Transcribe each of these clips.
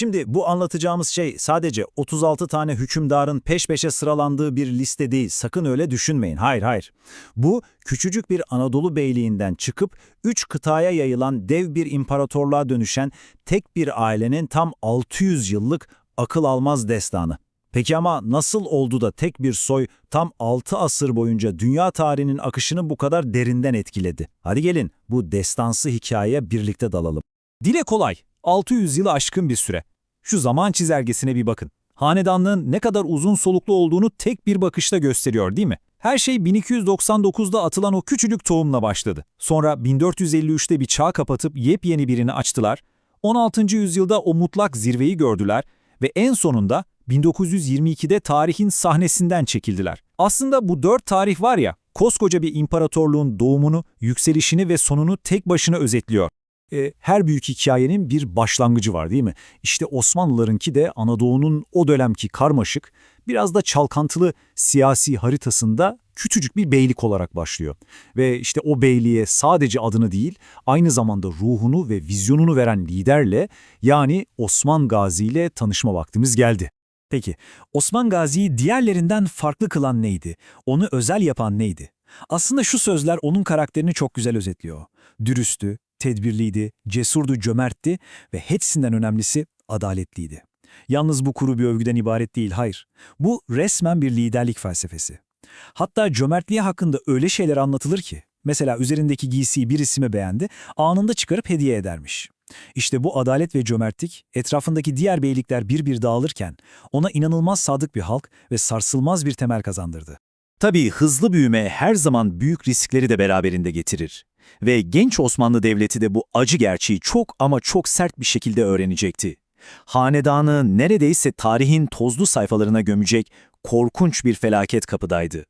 Şimdi bu anlatacağımız şey sadece 36 tane hükümdarın peş peşe sıralandığı bir liste değil. Sakın öyle düşünmeyin. Hayır hayır. Bu küçücük bir Anadolu beyliğinden çıkıp 3 kıtaya yayılan dev bir imparatorluğa dönüşen tek bir ailenin tam 600 yıllık akıl almaz destanı. Peki ama nasıl oldu da tek bir soy tam 6 asır boyunca dünya tarihinin akışını bu kadar derinden etkiledi? Hadi gelin bu destansı hikayeye birlikte dalalım. Dile kolay, 600 yılı aşkın bir süre. Şu zaman çizelgesine bir bakın. Hanedanlığın ne kadar uzun soluklu olduğunu tek bir bakışta gösteriyor değil mi? Her şey 1299'da atılan o küçücük tohumla başladı. Sonra 1453'te bir çağ kapatıp yepyeni birini açtılar. 16. yüzyılda o mutlak zirveyi gördüler ve en sonunda 1922'de tarihin sahnesinden çekildiler. Aslında bu dört tarih var ya, koskoca bir imparatorluğun doğumunu, yükselişini ve sonunu tek başına özetliyor. E, her büyük hikayenin bir başlangıcı var değil mi? İşte Osmanlılarınki de Anadolu'nun o dönemki karmaşık, biraz da çalkantılı siyasi haritasında küçücük bir beylik olarak başlıyor. Ve işte o beyliğe sadece adını değil, aynı zamanda ruhunu ve vizyonunu veren liderle yani Osman Gazi ile tanışma vaktimiz geldi. Peki, Osman Gazi'yi diğerlerinden farklı kılan neydi? Onu özel yapan neydi? Aslında şu sözler onun karakterini çok güzel özetliyor. Dürüsttü, tedbirliydi, cesurdu, cömertti ve hepsinden önemlisi adaletliydi. Yalnız bu kuru bir övgüden ibaret değil, hayır. Bu resmen bir liderlik felsefesi. Hatta cömertliği hakkında öyle şeyler anlatılır ki, mesela üzerindeki giysiyi bir isime beğendi, anında çıkarıp hediye edermiş. İşte bu adalet ve cömertlik, etrafındaki diğer beylikler bir bir dağılırken, ona inanılmaz sadık bir halk ve sarsılmaz bir temel kazandırdı. Tabii hızlı büyüme her zaman büyük riskleri de beraberinde getirir. Ve genç Osmanlı Devleti de bu acı gerçeği çok ama çok sert bir şekilde öğrenecekti. Hanedanı neredeyse tarihin tozlu sayfalarına gömecek korkunç bir felaket kapıdaydı.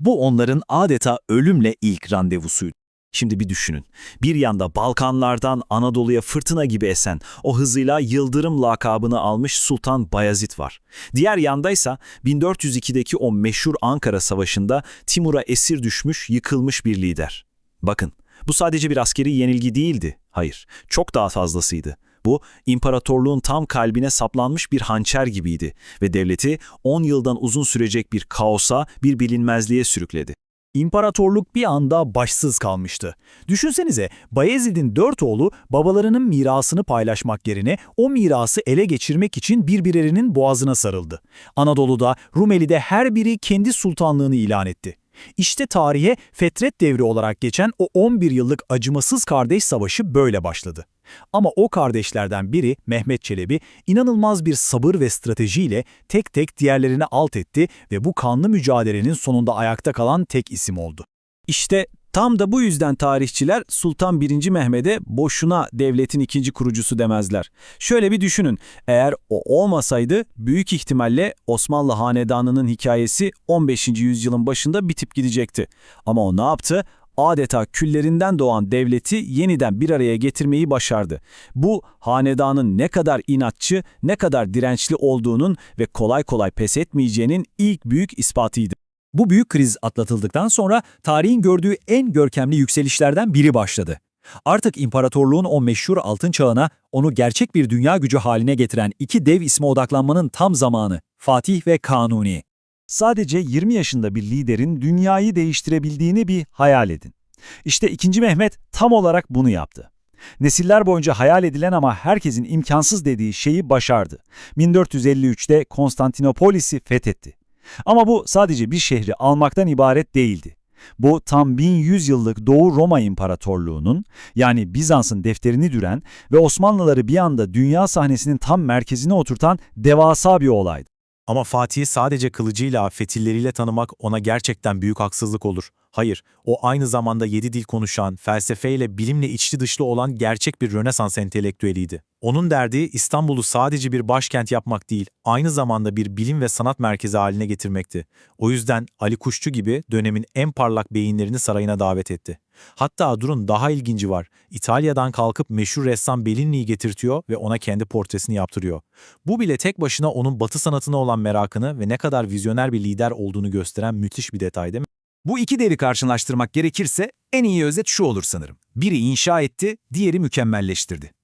Bu onların adeta ölümle ilk randevusuydu. Şimdi bir düşünün. Bir yanda Balkanlardan Anadolu'ya fırtına gibi esen, o hızıyla Yıldırım lakabını almış Sultan Bayezid var. Diğer yandaysa 1402'deki o meşhur Ankara Savaşı'nda Timur'a esir düşmüş, yıkılmış bir lider. Bakın, bu sadece bir askeri yenilgi değildi. Hayır, çok daha fazlasıydı. Bu, imparatorluğun tam kalbine saplanmış bir hançer gibiydi ve devleti 10 yıldan uzun sürecek bir kaosa, bir bilinmezliğe sürükledi. İmparatorluk bir anda başsız kalmıştı. Düşünsenize Bayezid'in dört oğlu babalarının mirasını paylaşmak yerine o mirası ele geçirmek için birbirlerinin boğazına sarıldı. Anadolu'da, Rumeli'de her biri kendi sultanlığını ilan etti. İşte tarihe Fetret devri olarak geçen o 11 yıllık acımasız kardeş savaşı böyle başladı. Ama o kardeşlerden biri Mehmet Çelebi inanılmaz bir sabır ve stratejiyle tek tek diğerlerini alt etti ve bu kanlı mücadelenin sonunda ayakta kalan tek isim oldu. İşte tam da bu yüzden tarihçiler Sultan 1. Mehmet'e boşuna devletin ikinci kurucusu demezler. Şöyle bir düşünün, eğer o olmasaydı büyük ihtimalle Osmanlı Hanedanı'nın hikayesi 15. yüzyılın başında bitip gidecekti. Ama o ne yaptı? adeta küllerinden doğan devleti yeniden bir araya getirmeyi başardı. Bu hanedanın ne kadar inatçı, ne kadar dirençli olduğunun ve kolay kolay pes etmeyeceğinin ilk büyük ispatıydı. Bu büyük kriz atlatıldıktan sonra tarihin gördüğü en görkemli yükselişlerden biri başladı. Artık imparatorluğun o meşhur altın çağına onu gerçek bir dünya gücü haline getiren iki dev isme odaklanmanın tam zamanı Fatih ve Kanuni. Sadece 20 yaşında bir liderin dünyayı değiştirebildiğini bir hayal edin. İşte 2. Mehmet tam olarak bunu yaptı. Nesiller boyunca hayal edilen ama herkesin imkansız dediği şeyi başardı. 1453'te Konstantinopolis'i fethetti. Ama bu sadece bir şehri almaktan ibaret değildi. Bu tam 1100 yıllık Doğu Roma İmparatorluğu'nun yani Bizans'ın defterini düren ve Osmanlıları bir anda dünya sahnesinin tam merkezine oturtan devasa bir olaydı. Ama Fatih'i sadece kılıcıyla, fetilleriyle tanımak ona gerçekten büyük haksızlık olur. Hayır, o aynı zamanda yedi dil konuşan, felsefeyle, bilimle içli dışlı olan gerçek bir Rönesans entelektüeliydi. Onun derdi İstanbul'u sadece bir başkent yapmak değil, aynı zamanda bir bilim ve sanat merkezi haline getirmekti. O yüzden Ali Kuşçu gibi dönemin en parlak beyinlerini sarayına davet etti. Hatta durun daha ilginci var. İtalya'dan kalkıp meşhur ressam Bellini'yi getirtiyor ve ona kendi portresini yaptırıyor. Bu bile tek başına onun batı sanatına olan merakını ve ne kadar vizyoner bir lider olduğunu gösteren müthiş bir detay değil mi? Bu iki devi karşılaştırmak gerekirse en iyi özet şu olur sanırım. Biri inşa etti, diğeri mükemmelleştirdi.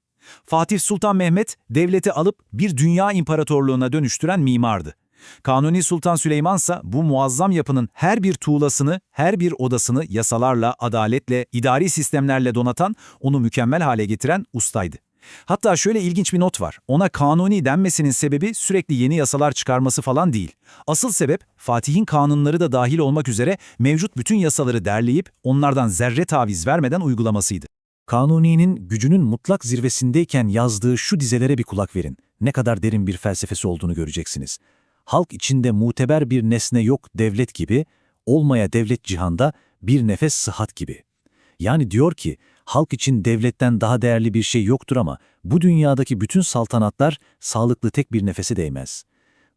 Fatih Sultan Mehmet, devleti alıp bir dünya imparatorluğuna dönüştüren mimardı. Kanuni Sultan Süleyman ise bu muazzam yapının her bir tuğlasını, her bir odasını yasalarla, adaletle, idari sistemlerle donatan, onu mükemmel hale getiren ustaydı. Hatta şöyle ilginç bir not var. Ona kanuni denmesinin sebebi sürekli yeni yasalar çıkarması falan değil. Asıl sebep Fatih'in kanunları da dahil olmak üzere mevcut bütün yasaları derleyip onlardan zerre taviz vermeden uygulamasıydı. Kanuni'nin gücünün mutlak zirvesindeyken yazdığı şu dizelere bir kulak verin. Ne kadar derin bir felsefesi olduğunu göreceksiniz. Halk içinde muteber bir nesne yok devlet gibi, olmaya devlet cihanda bir nefes sıhhat gibi. Yani diyor ki, halk için devletten daha değerli bir şey yoktur ama bu dünyadaki bütün saltanatlar sağlıklı tek bir nefese değmez.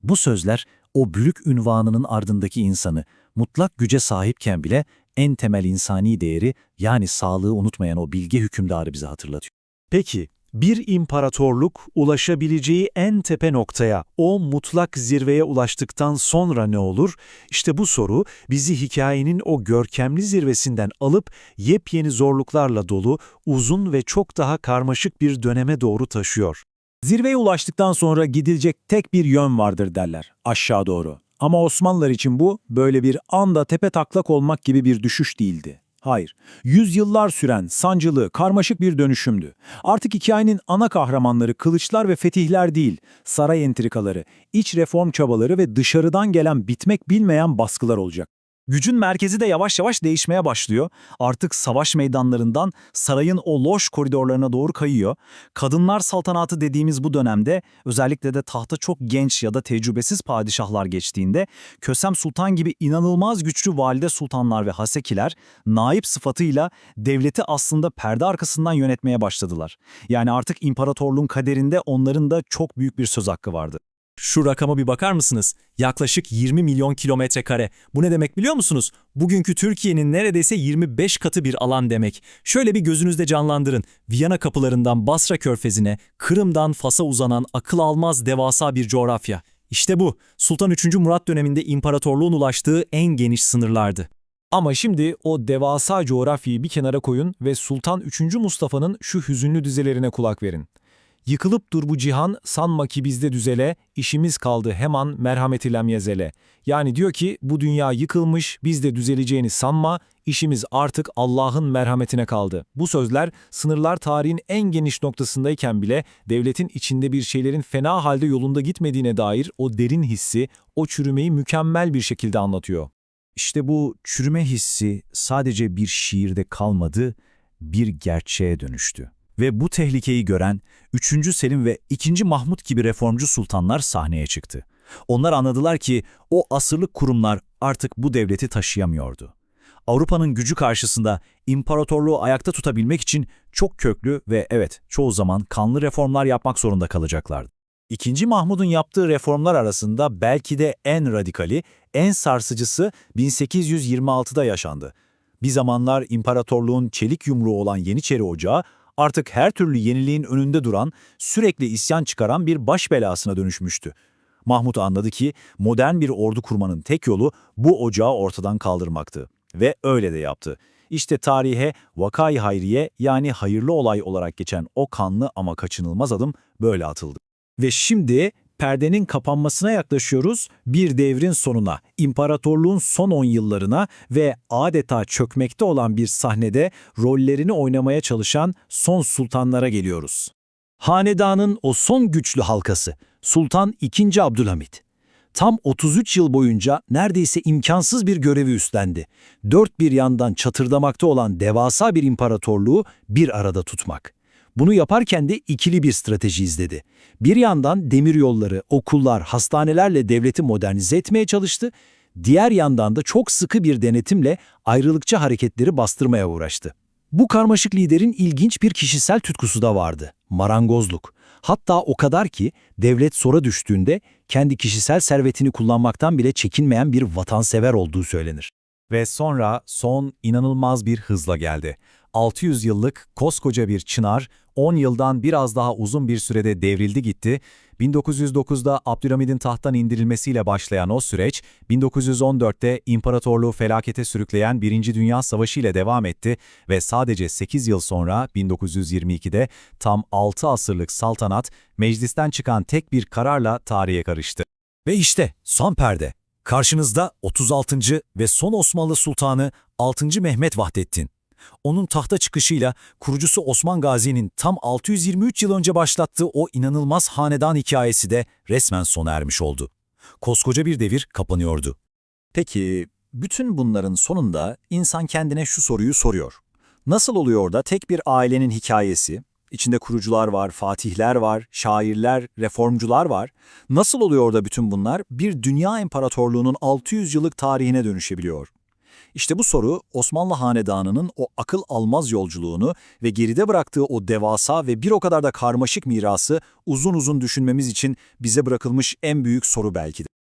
Bu sözler o bülük ünvanının ardındaki insanı mutlak güce sahipken bile en temel insani değeri yani sağlığı unutmayan o bilge hükümdarı bize hatırlatıyor. Peki, bir imparatorluk ulaşabileceği en tepe noktaya, o mutlak zirveye ulaştıktan sonra ne olur? İşte bu soru bizi hikayenin o görkemli zirvesinden alıp yepyeni zorluklarla dolu, uzun ve çok daha karmaşık bir döneme doğru taşıyor. Zirveye ulaştıktan sonra gidilecek tek bir yön vardır derler, aşağı doğru. Ama Osmanlılar için bu böyle bir anda tepe taklak olmak gibi bir düşüş değildi. Hayır, yüzyıllar süren, sancılı, karmaşık bir dönüşümdü. Artık hikayenin ana kahramanları kılıçlar ve fetihler değil, saray entrikaları, iç reform çabaları ve dışarıdan gelen bitmek bilmeyen baskılar olacak. Gücün merkezi de yavaş yavaş değişmeye başlıyor. Artık savaş meydanlarından sarayın o loş koridorlarına doğru kayıyor. Kadınlar saltanatı dediğimiz bu dönemde özellikle de tahta çok genç ya da tecrübesiz padişahlar geçtiğinde Kösem Sultan gibi inanılmaz güçlü valide sultanlar ve hasekiler naip sıfatıyla devleti aslında perde arkasından yönetmeye başladılar. Yani artık imparatorluğun kaderinde onların da çok büyük bir söz hakkı vardı. Şu rakama bir bakar mısınız? Yaklaşık 20 milyon kilometre kare. Bu ne demek biliyor musunuz? Bugünkü Türkiye'nin neredeyse 25 katı bir alan demek. Şöyle bir gözünüzde canlandırın. Viyana kapılarından Basra körfezine, Kırım'dan Fas'a uzanan akıl almaz devasa bir coğrafya. İşte bu, Sultan 3. Murat döneminde imparatorluğun ulaştığı en geniş sınırlardı. Ama şimdi o devasa coğrafyayı bir kenara koyun ve Sultan 3. Mustafa'nın şu hüzünlü dizelerine kulak verin. Yıkılıp dur bu cihan, sanma ki bizde düzele, işimiz kaldı hemen merhamet ilem yezele. Yani diyor ki bu dünya yıkılmış, bizde düzeleceğini sanma, işimiz artık Allah'ın merhametine kaldı. Bu sözler sınırlar tarihin en geniş noktasındayken bile devletin içinde bir şeylerin fena halde yolunda gitmediğine dair o derin hissi, o çürümeyi mükemmel bir şekilde anlatıyor. İşte bu çürüme hissi sadece bir şiirde kalmadı, bir gerçeğe dönüştü. Ve bu tehlikeyi gören 3. Selim ve 2. Mahmut gibi reformcu sultanlar sahneye çıktı. Onlar anladılar ki o asırlık kurumlar artık bu devleti taşıyamıyordu. Avrupa'nın gücü karşısında imparatorluğu ayakta tutabilmek için çok köklü ve evet çoğu zaman kanlı reformlar yapmak zorunda kalacaklardı. İkinci Mahmud'un yaptığı reformlar arasında belki de en radikali, en sarsıcısı 1826'da yaşandı. Bir zamanlar imparatorluğun çelik yumruğu olan Yeniçeri Ocağı artık her türlü yeniliğin önünde duran, sürekli isyan çıkaran bir baş belasına dönüşmüştü. Mahmut anladı ki modern bir ordu kurmanın tek yolu bu ocağı ortadan kaldırmaktı. Ve öyle de yaptı. İşte tarihe Vakay Hayriye yani hayırlı olay olarak geçen o kanlı ama kaçınılmaz adım böyle atıldı. Ve şimdi perdenin kapanmasına yaklaşıyoruz bir devrin sonuna, imparatorluğun son 10 yıllarına ve adeta çökmekte olan bir sahnede rollerini oynamaya çalışan son sultanlara geliyoruz. Hanedanın o son güçlü halkası Sultan II. Abdülhamit. Tam 33 yıl boyunca neredeyse imkansız bir görevi üstlendi. Dört bir yandan çatırdamakta olan devasa bir imparatorluğu bir arada tutmak. Bunu yaparken de ikili bir strateji izledi. Bir yandan demiryolları, okullar, hastanelerle devleti modernize etmeye çalıştı. Diğer yandan da çok sıkı bir denetimle ayrılıkçı hareketleri bastırmaya uğraştı. Bu karmaşık liderin ilginç bir kişisel tutkusu da vardı. Marangozluk. Hatta o kadar ki devlet sora düştüğünde kendi kişisel servetini kullanmaktan bile çekinmeyen bir vatansever olduğu söylenir. Ve sonra son inanılmaz bir hızla geldi. 600 yıllık koskoca bir çınar 10 yıldan biraz daha uzun bir sürede devrildi gitti. 1909'da Abdülhamid'in tahttan indirilmesiyle başlayan o süreç, 1914'te imparatorluğu felakete sürükleyen Birinci Dünya Savaşı ile devam etti ve sadece 8 yıl sonra 1922'de tam 6 asırlık saltanat meclisten çıkan tek bir kararla tarihe karıştı. Ve işte son perde. Karşınızda 36. ve son Osmanlı Sultanı 6. Mehmet Vahdettin. Onun tahta çıkışıyla kurucusu Osman Gazi'nin tam 623 yıl önce başlattığı o inanılmaz hanedan hikayesi de resmen sona ermiş oldu. Koskoca bir devir kapanıyordu. Peki, bütün bunların sonunda insan kendine şu soruyu soruyor. Nasıl oluyor da tek bir ailenin hikayesi, içinde kurucular var, fatihler var, şairler, reformcular var, nasıl oluyor da bütün bunlar bir dünya imparatorluğunun 600 yıllık tarihine dönüşebiliyor? İşte bu soru Osmanlı Hanedanı'nın o akıl almaz yolculuğunu ve geride bıraktığı o devasa ve bir o kadar da karmaşık mirası uzun uzun düşünmemiz için bize bırakılmış en büyük soru belki de.